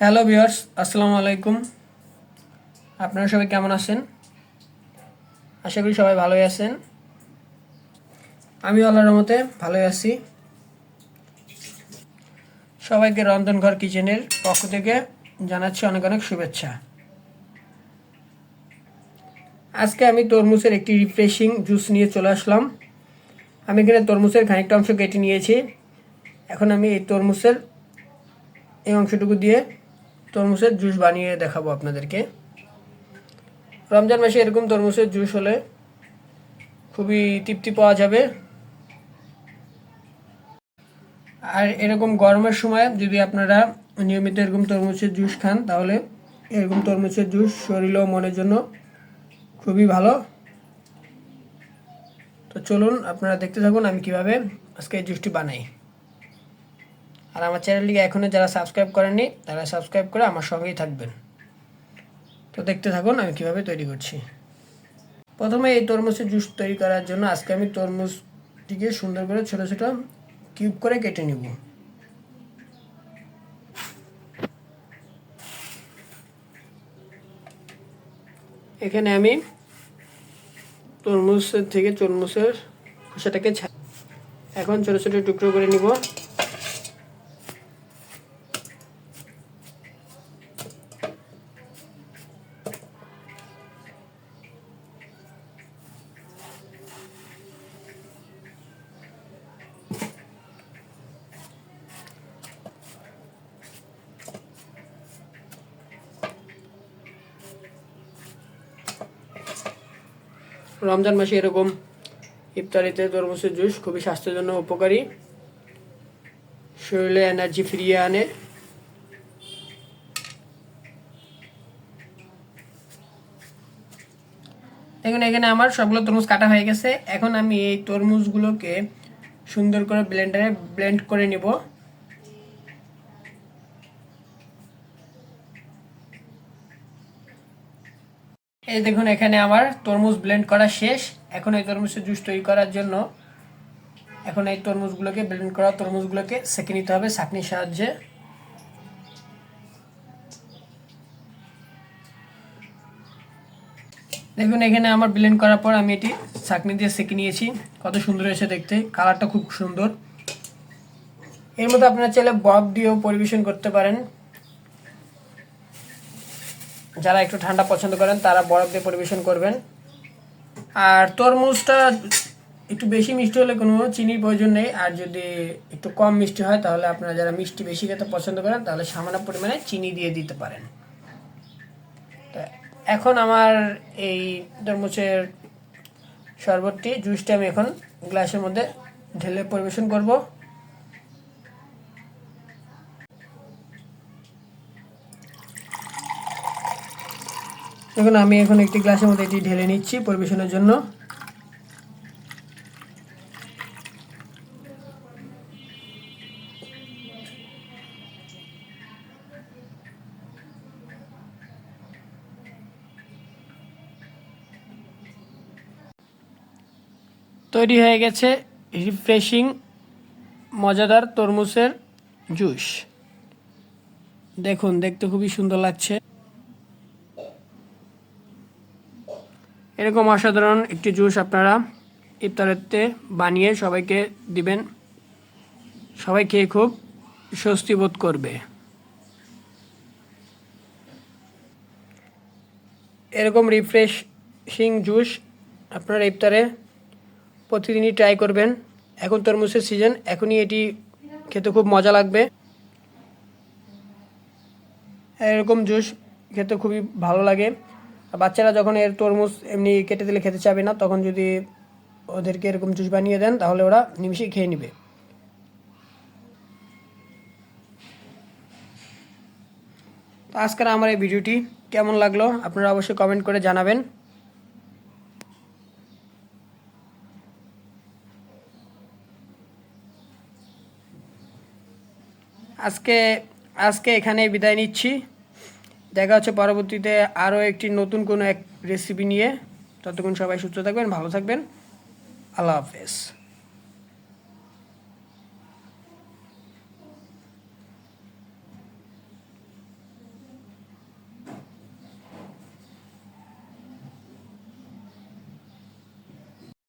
Hello viewers আসসালামু আলাইকুম আপনারা সবাই কেমন আছেন? আশা করি সবাই ভালোই আছেন। আমি আল্লাহর রহমতে ভালোই আছি। সবাইকে রন্ধনঘর কিচেনের পক্ষ থেকে জানাচ্ছি অনেক অনেক শুভেচ্ছা। আজকে আমি তরমুজের একটি রিফ্রেশিং জুস নিয়ে চলে আসলাম। আমি এখানে তরমুজের খানিকটা অংশ কেটে নিয়েছি। এখন আমি এই তরমুজের এই অংশটুকু দিয়ে তরমুজের জুস বানিয়ে দেখাবো আপনাদেরকে। রমজান মাসে এরকম তরমুজের জুস হলে খুবই তৃপ্তি পাওয়া যাবে। আর এরকম গরমের সময় যদি আপনারা নিয়মিত এরকম তরমুজের জুস খান, তাহলে এরকম তরমুজের জুস শরীর ও মনের জন্য খুবই ভালো। তো চলুন আপনারা দেখতে থাকুন আমি কীভাবে আজকে এই জুসটি বানাই। আর আমার চ্যানেলটিকে এখনও যারা সাবস্ক্রাইব করেননি, তারা সাবস্ক্রাইব করে আমার সঙ্গেই থাকবেন। তো দেখতে থাকুন আমি কীভাবে তৈরি করছি। প্রথমে এই তরমুজের জুস তৈরি করার জন্য আজকে আমি তরমুজটিকে সুন্দর করে ছোটো ছোটো কিউব করে কেটে নিব। এখানে আমি তরমুজের থেকে তরমুজের খোসাটাকে এখন ছোটো ছোটো টুকরো করে নিব। রমজান মাসে এরকম ইফতারিতে তরমুজের জুস খুবই স্বাস্থ্যের জন্য উপকারী। শরীরে এনার্জি ফিরিয়ে আনে। দেখুন, এখানে আমার সবগুলো তরমুজ কাটা হয়ে গেছে। এখন আমি এই তরমুজগুলোকে সুন্দর করে ব্লেন্ডারে ব্লেন্ড করে নিব। এই দেখুন, এখানে আমার তরমুজ ব্লেন্ড করা শেষ। এখন এই তরমুজের জুস তৈরি করার জন্য এখন এই তরমুজগুলোকে ব্লেন্ড করা তরমুজগুলোকে সেঁকে নিতে হবে ছাঁকনির সাহায্যে। দেখুন, এখানে আমার ব্লেন্ড করার পর আমি এটি ছাঁকনি দিয়ে সেঁকে নিয়েছি। কত সুন্দর হয়েছে দেখতে। কালারটা খুব সুন্দর। এর মধ্যে আপনারা চাইলে বব দিয়েও পরিবেশন করতে পারেন। যারা একটু ঠান্ডা পছন্দ করেন, তারা বরফ দিয়ে পরিবেশন করবেন। আর তরমুজটা একটু বেশি মিষ্টি হলে কোনো চিনির প্রয়োজন নেই। আর যদি একটু কম মিষ্টি হয়, তাহলে আপনারা যারা মিষ্টি বেশি খেতে পছন্দ করেন, তাহলে সামান্য পরিমাণে চিনি দিয়ে দিতে পারেন। এখন আমার এই তরমুজের শরবতটি, জুসটি আমি এখন গ্লাসের মধ্যে ঢেলে পরিবেশন করব। এখন আমি এখন একটি গ্লাসের মধ্যে এটি ঢেলে নিচ্ছি পরিবেশনের জন্য। তৈরি হয়ে গেছে রিফ্রেশিং মজাদার তরমুজের জুস। দেখুন, দেখতে খুবই সুন্দর লাগছে। এরকম অসাধারণ একটি জুস আপনারা ইফতারেতে বানিয়ে সবাইকে দিবেন। সবাই খেয়ে খুব স্বস্তি বোধ করবে। এরকম রিফ্রেশিং জুস আপনারা ইফতারে প্রতিদিনই ট্রাই করবেন। এখন তরমুজের সিজন এখনই এটি খেতে খুব মজা লাগবে। এরকম জুস খেতে খুবই ভালো লাগে। বাচ্চারা যখন এর তরমুজ এমনি কেটে দিলে খেতে চাবে না, তখন যদি ওদেরকে এরকম জুস বানিয়ে দেন, তাহলে ওরা নিমিশেই খেয়ে নেবে। তো আজকের আমার এই ভিডিওটি কেমন লাগল আপনারা অবশ্যই কমেন্ট করে জানাবেন। আজকে আজকে এখানে বিদায় নিচ্ছি। দেখা হচ্ছে পরবর্তীতে আরও একটি নতুন কোনো এক রেসিপি নিয়ে। ততক্ষণ সবাই সুস্থ থাকবেন, ভালো থাকবেন। আল্লাহ হাফেজ।